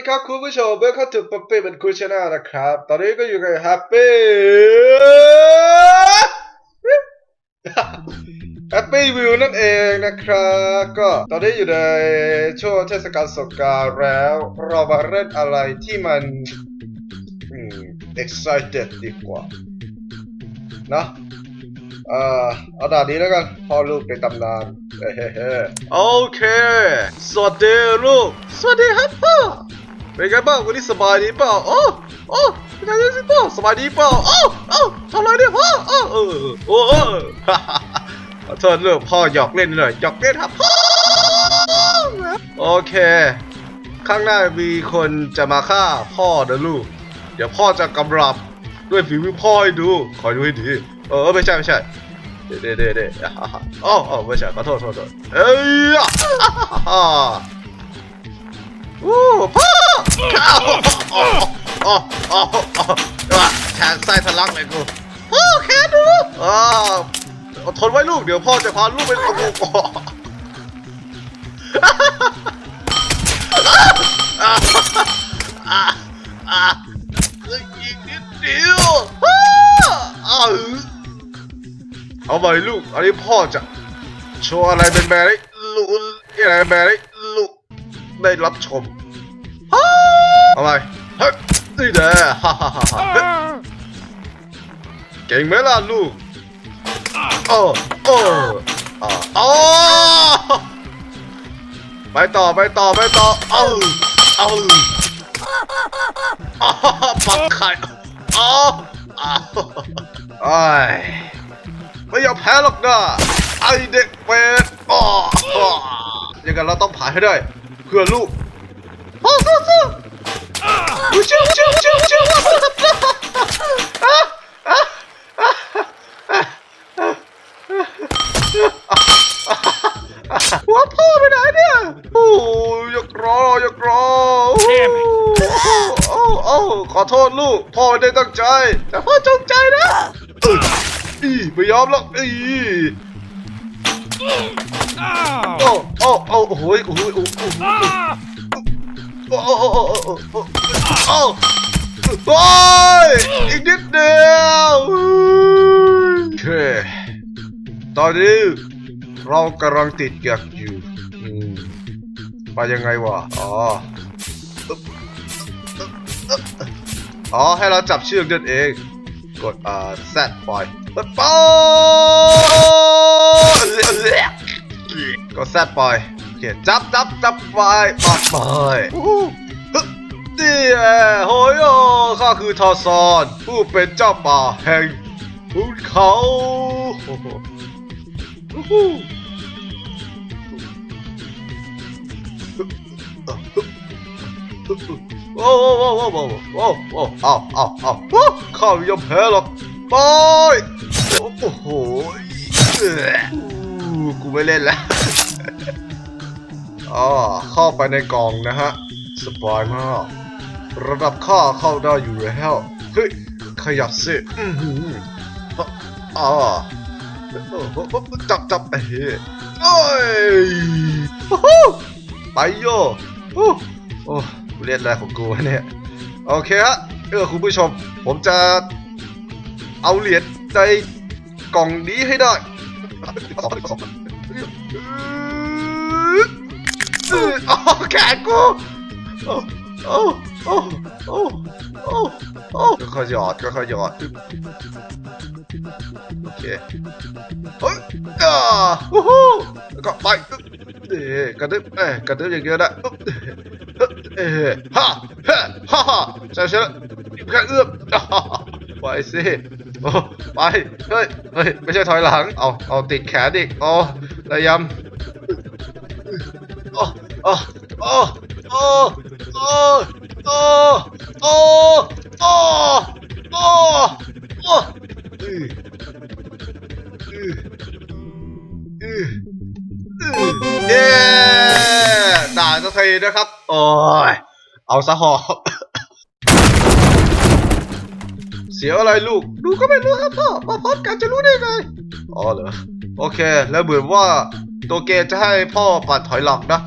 ดีครับคุณผู้ชมเมื่อเข้าถึงป๊อปปี้เป็นคุณชนะนะครับ ตอนนี้ก็อยู่กับแฮปปี้แฮปปี้วิวนั่นเองนะครับ ก็ตอนนี้อยู่ในช่วงเทศกาลสงกรารแล้ว เรามาเล่นอะไรที่มันอืม excited ดีกว่านะเอ่อเอาด่านนี้แล้วกันพ่อลูกในตำนานเฮ้เฮ้โอเค สวัสดีลูก สวัสดีครับพ่อ เป็นไงบ้างวันนี้สบายดีเปล่าโอ้โอ้เป็นไงสิพ่อสบายดีเปล่าโอ้โอ้ทำไรเนี่ยพ่อโอ้เออโอ้เออขอโทษลูกพ่อหยอกเล่นหน่อยหยอกเล่นครับพ่อโอเค ข้างหน้ามีคนจะมาฆ่าพ่อนะลูก เดี๋ยวพ่อจะกำรับด้วยฝีมือพ่อให้ดูคอยดูให้ดี เออไม่ใช่ไม่ใช่เด้เด้เด้เดอ๋ออ๋อไม่ใช่ขอโทษขอโทษเอ้ย โอ้พ่อข้าวโอ้โอ้โอ้โอ้แขนไส้ทะลักเลยกูพ่อแขนดูอ่าอดทนไว้ลูกเดี๋ยวพ่อจะพาลูกไปเอากูก่ออ่าอ่าอีกนิดเดียวพ่ออ่าเอาไปลูกอันนี้พ่อจะโชว์อะไรเป็นแบร์ให้ลูกอะไรแบร์ให้ ได้รับชมเอาไปเฮ้ยนี่แหละฮ่าฮ่าฮ่าฮ่าเฮ้ยเก่งไหมล่ะลูกโอ้โอ้อ่าอ๋อไปต่อไปต่อไปต่อเอาเอาอ๋อปักไข่อ๋ออ้าวไอ้ยไม่ยอมแพ้หรอกนะไอเด็กเป็ดอ๋อยังไงเราต้องผ่านให้ได้ เพื่อลูกพ่อสู้สู้อู้ชิวชิวชิวชิวหัวพ่อไปไหนเนี่ยโอ้ยอยากรออยากรอโอ้โอ้ขอโทษลูก พ่อไม่ได้ตั้งใจ แต่พ่อจงใจนะอีไม่ยอมหรอกอี โอ้โอ้โอ้โอ้โหอ้โหโอ้โหโอ้โหโอ้โหโอ้โหโอ้โหอีกนิดเดียวโอเคตอนนี้เรากำลังติดกับอยู่ไปยังไงวะอ๋ออ๋อให้เราจับเชือกเดินเอง กดอ่าแซดป ปล่อก็แซดปล่อยโอเคจับจับจับไปปล่อยปล่อยนี่แหละโหยโอข้าคือทอซอนผู้เป็นเจ้าป่าแห่งภูเขาโอ้โหโอ้โหโอ้โหโอ้โหโอ้โหโอ้โหเอาเอาเอาข้าไม่ยอมแพ้หรอก ปโอ้ยโอ้อกูไม่เล่นแล้วอ๋อเข้าไปในกล่องนะฮะ สบายมาก ระดับข้าเข้าได้อยู่แล้วเฮ้ยขยับสิอือหืออ๋อจับจับเอ้ยโอ้ยโอ้โหไปโยโอ้โอ้กูเล่นอะไรของกูเนี่ย โอเคฮะเออคุณผู้ชม ผมจะ เอาเหรียญในกล่องนี้ให้ได้โอ้แขนกูโอ้โอ้โอ้โอ้โอ้โอ้ก็ค่อยหยอดค่อยหยอดโอเคเฮ้ยอ่าวู้ฮู้แล้วก็ไปเอ๊กระดึ๊บเอ๊กระดึ๊บอย่างเดียวนะเอ๊ฮ่าฮ่าฮ่าใช่ใช่แค่เอื้อมไปสิ ไปเฮ้ยเฮ้ยไม่ใช่ถอยหลังเอาเอาติดแขนอีกอ๋อระยำโอ้โอ้โอ้โอ้โอ้โอ้โอ้โอ้โอ้โอ้อืออืออืออือเย้ด่าสักทีนะครับโอ้ยเอาซะหอบ เสียอะไรลูก ดูก็ไม่รู้ครับพ่อ มาพร้อมกันจะรู้ได้ไง อ๋อเหรอ โอเค แล้วเหมือนว่าตัวเกย์จะให้พ่อปัดถอยหลังนะ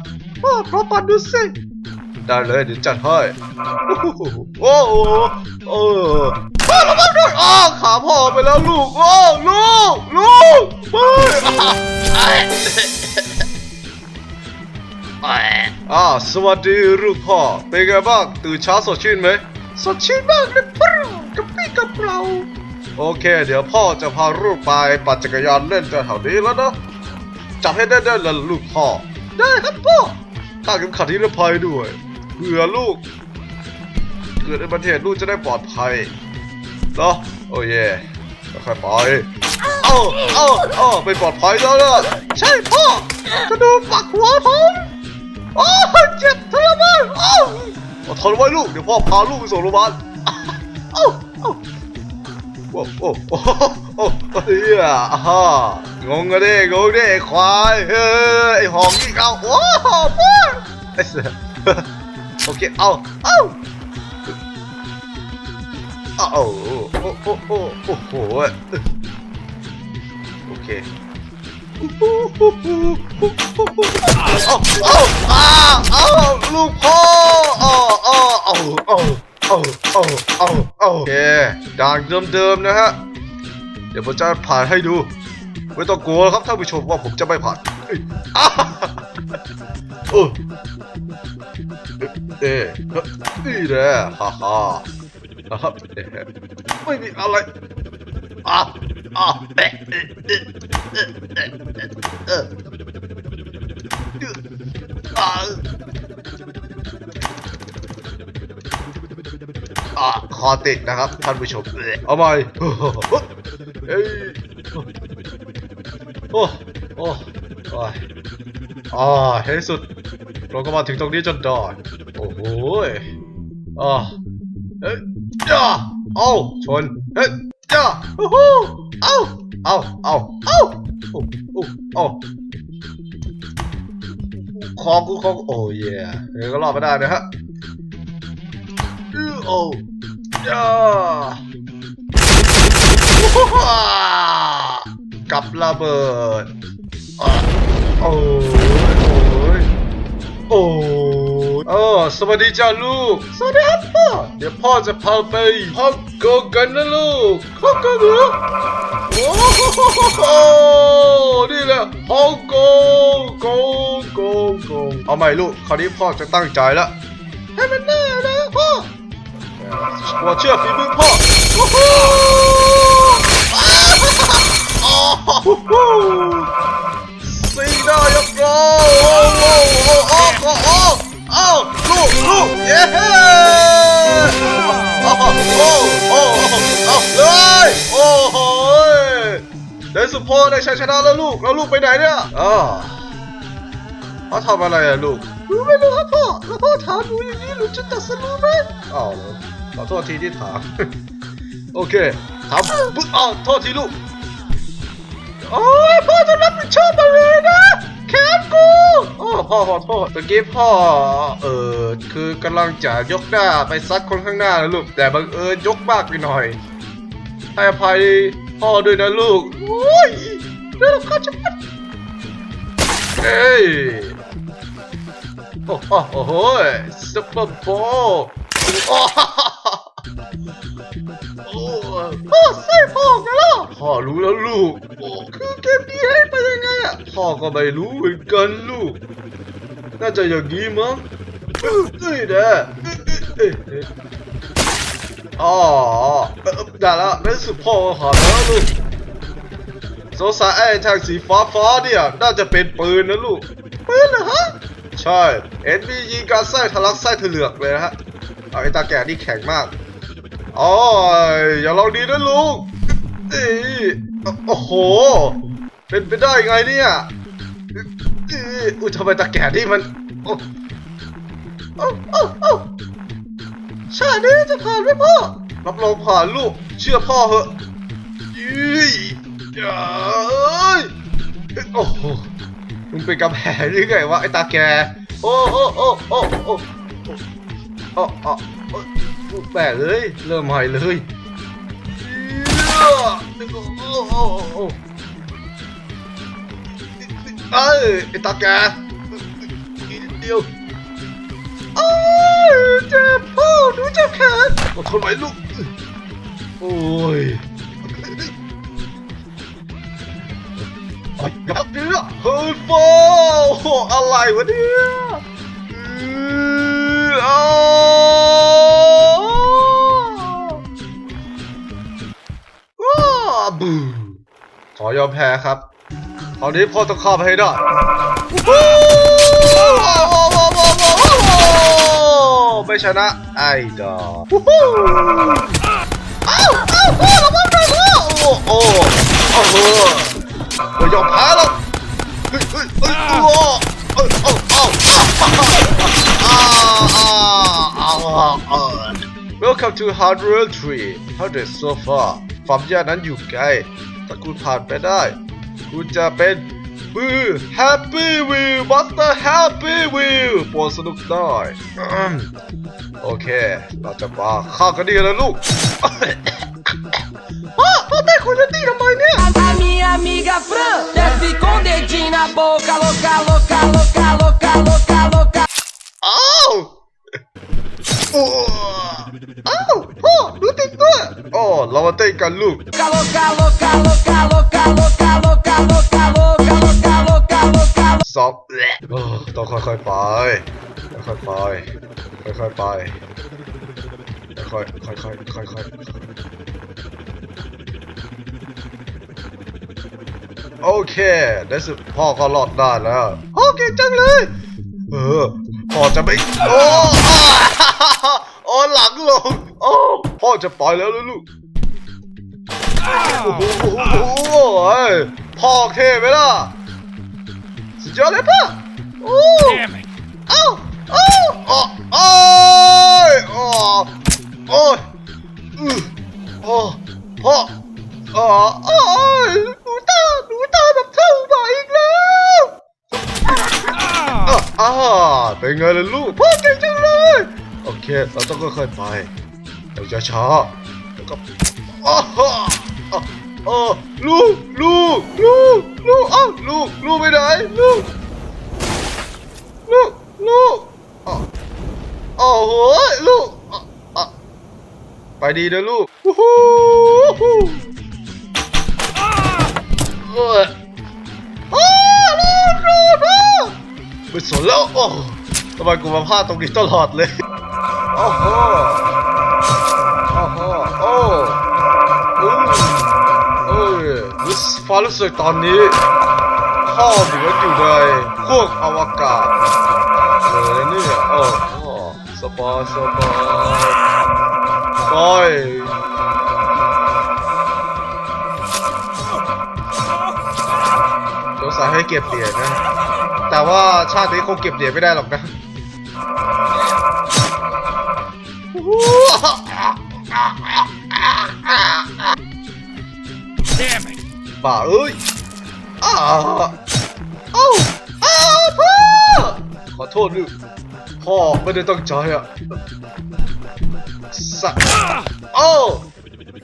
พ่อพร้อปัดดูสิได้เลยเดี๋ยวจัดให้ โอ้โหโอ้โหเอระวังด้วยอ้อขาพ่อไปแล้วลูก โอ้ลูก ลูกเฮ้ยอะอ่าสวัสดีลูกพ่อ เป็นไงบ้าง ตื่นเช้าสดชื่นไหม สดชื่นมากเลยพ่อ กระปี้กระเปร่าโอเค เดี๋ยวพ่อจะพาลูกไปปั่นจักรยานเล่นแถวๆนี้แล้วนะจับให้ได้ได้ละลูกพ่อ ได้ครับพ่อตั้งเข็มขัดนิรภัยด้วยเผื่อลูก เกิดอุบัติเหตุลูกจะได้ปลอดภัยเนาะโอ้เย่ค่อยๆไปเอ้าเอ้าเอ้าไม่ปลอดภัยแล้วล่ะใช่พ่อกระดูกปักหัวผมโอ้เจ็บทรมานโอ้อดทนไว้ลูกเดี๋ยวพ่อพาลูกไปส่งโรงพยาบาลเอ้าเอ้าโอ้ โอ้โอ้โอ้โอ้เฮียอ่างงกันดิงงดิไอ้ควายเฮ้ยไอ้หอมนี่เอาโอ้โหพ่อไอ้เสือโอเคเอาเอาเอาโอ้โอ้โอ้โอ้โอ้โหโอเคเอาเอาเอาเอาลูกพ่อเอาเอาเอาเอาเอาเอาเอาเอาโอเคด่านเดิมๆนะฮะ เดี๋ยวผมจะผ่านให้ดู ไม่ต้องกลัวครับท่านผู้ชมว่าผมจะไม่ผ่านเอ้ยอ้าเออเอ๊ะนี่แหละฮ่าฮ่าฮ่าฮ่าเอ๊ะไม่มีอะไรอะอะเอ๊ะเอ๊ะเอ๊ะเอ๊ะเอ๊ะเอ๊ะ อะคอติดนะครับท่านผู้ชมเอาใหม่เฮ้ยโอ้โอ้โอ้อ่าในที่สุดเราก็มาถึงตรงนี้จนได้โอ้โหอ่าเอ้ยจ้าเอาชนเฮ้ยจ้าโอ้โหเอาเอาเอาเอาโอ้โอ้โอ้คอกูคอกโอ้ยเฮ้ยก็รอดมาได้นะฮะ โอ้จ้ากับระเบิดโอ้ยโอ้ยโอ้ยเออสวัสดีจ้าลูก สวัสดีครับพ่อ เดี๋ยวพ่อจะพาไปฮอกงกันนะลูกฮองกงเหรอโอ้โหนี่แหละฮ่องกงกงกงกงเอาใหม่ลูก คราวนี้พ่อจะตั้งใจแล้วให้มันแน่นะพ่อ หัวเชื่อฝีมือพ่อโอ้โหโอ้โหสีหน้ายกโลโอ้โหโอ้โหโอ้โหโอ้ลูกลูกเย้โอ้โหโอ้โหเอาเลยโอ้โหในสุดพ่อได้ชัยชนะแล้วลูกแล้วลูกไปไหนเนี่ยอ๋อเขาทำอะไรอะลูกรู้ไม่รู้ครับพ่อแล้วพ่อถามหนูอย่างนี้หนูจะตัดสรู้ไหมอ้าว ขอโทษทีที่ถาม โอเคถามปุ๊บอ้าวโทษทีลูก โอ้ยพ่อจะรับผิดชอบมาเลยนะแขนกูโอ้พ่อขอโทษเมื่อกี้พ่อ เออคือกำลังจะยกหน้าไปซัดคนข้างหน้านะลูก แต่บังเอิญยกมากไปหน่อยให้อภัยพ่อด้วยนะลูก โอ้ยเรื่องข้าจะพัดเอ้ยโอ้โหโอ้โหซุปเปอร์โบว์ โอ้พ่อใส่พ่อกันแล้วพ่อรู้แล้วลูกคือเกมนี้ให้ไปยังไงอะพ่อก็ไม่รู้เหมือนกันลูก น่าจะอย่างนี้มั้งเอ้ยเอ้ยเด้ออ๋อได้แล้วในที่สุดพ่อหาแล้วลูกสงสัยไอ้ทางสีฟ้าฟ้าๆเนี่ยน่าจะเป็นปืนนะลูกปืนเหรอฮะ ใช่ เอ็นบียิงการไส้ทะลักไส้ทะเลือกเลยฮะ เอาไอ้ตาแก่นี่แข็งมากอ๋ออย่าลองดีนะลูกเอ้ยโอ้โห เป็นไปได้ไงเนี่ยอุ้ยทำไมตาแก่นี่มันโอ้โอ้โอ้โอ้ชาตินี้จะผ่านไหมพ่อ รับรองผ่านลูก เชื่อพ่อเหอะยี่อย่าเอ้ยโอ้โหมึงเป็นกำแพงหรือไงวะไอ้ตาแก โอ้โอ้โอ้โอ้โอ้ อ้โอ้โอ้แปลเลย เริ่มหม่เลยโอ้โอ้โอ้โอ้เอ้ยไอตาแกเดียวโอ้ยเจ็บพ่อหนูเจ็บแขนอดทนไว้ลูก โอ้ยไอ้ยักษ์เนี่ยเฮิร์โฟอะไรวะเนี่ย อืออ้าวอ้ขอยอมแพ้ครับคราวนี้พ่อต้องข้าไปให้ได้วู้ไม่ชนะไอ้ดอกวู้ฮู้อ้าวอ้าวอระวังหน่อยพ่อโอ้โอ้โอ้โหไม่ยอมแพ้หรอกเฮ้ยเฮ้ยเฮ้ยโอ้เอ้ยเอ้าเอ้าอ้าว Welcome to Hard Rail Tree How did so far ความยากนั้นอยู่ไกลถ้าคุณผ่านไปได้ คุณจะเป็นมือ Happy Wheel Master Happy Wheel โปรดสนุกได้อืมโอเค เราจะมาฆ่ากันดีแล้วลูกพ่อพ่อเตะคุณจะตีทำไมเนี่ย A minha amiga Fran desce com dedinho na boca, louca, louca, louca, louca, louca, louca. อ้าว โอ้อ้าวพ่อรู้ติดด้วยอ๋อเรามาเต้นกันลูก Louca, louca, louca, louca, louca, louca, louca, louca, louca, louca, louca, louca. ซอฟเออต้องค่อยๆไปค่อยๆไปค่อยๆไปค่อยๆค่อยๆค่อยๆโอเคในสุดพ่อก็รอดได้แล้วพ่อเก่งจังเลย เออ พ่อจะไม่โอ้อ่าโอ้หลังลงโอ้พ่อจะปล่อยแล้วลูกโอ้โหโอ้โหโอ้โหเฮ้ยพ่อเท่ไหมล่ะสุดยอดเลยป่ะโอ้เอ้าเอ้โอ้โอ้ยโอ้โอ้ยอือโอ้พ่อโอ้โอ้ยหนูตาหนูตาแบบเข้ามาอีกแล้ว อาเป็นไงล่ะลูกพ่อเก่งจังเลย โอเค เราต้องค่อยๆไปเราจะช้าๆแล้วก็อ้าวอ้าวอ้ลูก ลูก ลูก ลูกอ้าวลูก ลูกไปไหน ลูก ลูก ลูกอ๋อโอ้โห ลูก ไปดีนะลูกวู้ฮู้ ไม่สนแล้วโอ้ทำไมกูมาพลาดตรงนี้ตลอดเลยโอ้โหโอ้โหโอ้อืมเอ้ยรู้ฟ้ารู้สึกตอนนี้ข้อเหมือนอยู่ในพวกอวกาศเลยนะเนี่ยโอ้โหสบายสบายบายสงสัยให้เก็บเหรียญนะ แต่ว่าชาตินี้คงเก็บเหรียญไม่ได้หรอกนะ Damn it! ป่าเอ้ยอ้าเอ้าอ้าพ่อขอโทษลูกพ่อไม่ได้ตั้งใจอะสัตโอ้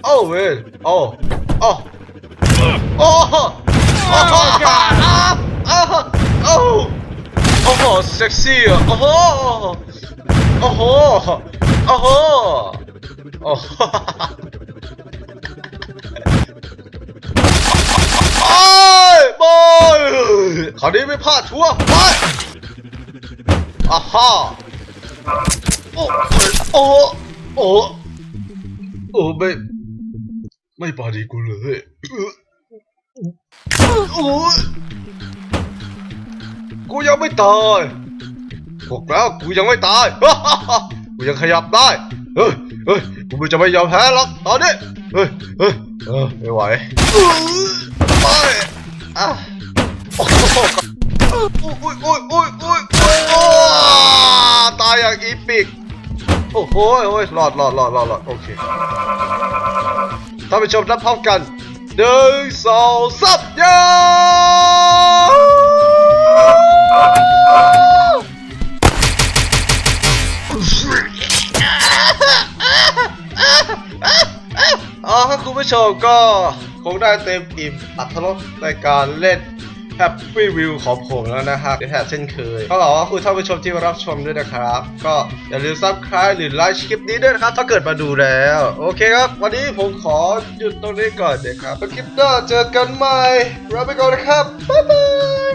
โอ้เว้ยโอ้โอ้โอ้โอ้โอ้ อ้โอ้โอ้โหเซ็กซี่อะโอ้โหโอ้โหโอ้โหโอ้โหไปไปคราวนี้ไม่พลาดชัวร์ไปอ่าฮ่าโอ้โอ้โอ้โอ้ไม่ไม่ปาดีกูเลยโอ้ กูยังไม่ตายบอกแล้วกูยังไม่ตาย กูยังขยับได้ เฮ้ยเฮ้ยกูไม่จะไม่ยอมแพ้หรอกตอนนี้ เฮ้ยเฮ้ยไม่ไหวไปอะโอ้ยโอ้ยโอ้ยโอ้ยโอ้ยโอ้ตายอย่างอีปิก โอ้โหโอ้ยรอดรอดรอดรอดรอดโอเคท่านผู้ชมรับพร้อมกันหนึ่งสองสามยา คุณผู้ชมก็คงได้เต็มอิ่มอัธรสในการเล่น Happy View ของผมแล้วนะฮะเดี๋ยวแถบเช่นเคย ก็หวังว่าคุณท่านผู้ชมที่รับชมด้วยนะครับ ก็อย่าลืม subscribe หรือไลค์คลิปนี้ด้วยนะครับ ถ้าเกิดมาดูแล้ว โอเคครับ วันนี้ผมขอหยุดตรงนี้ก่อนนะครับคลิปหน้าเจอกันใหม่ลาไปก่อนนะครับ บ๊ายบาย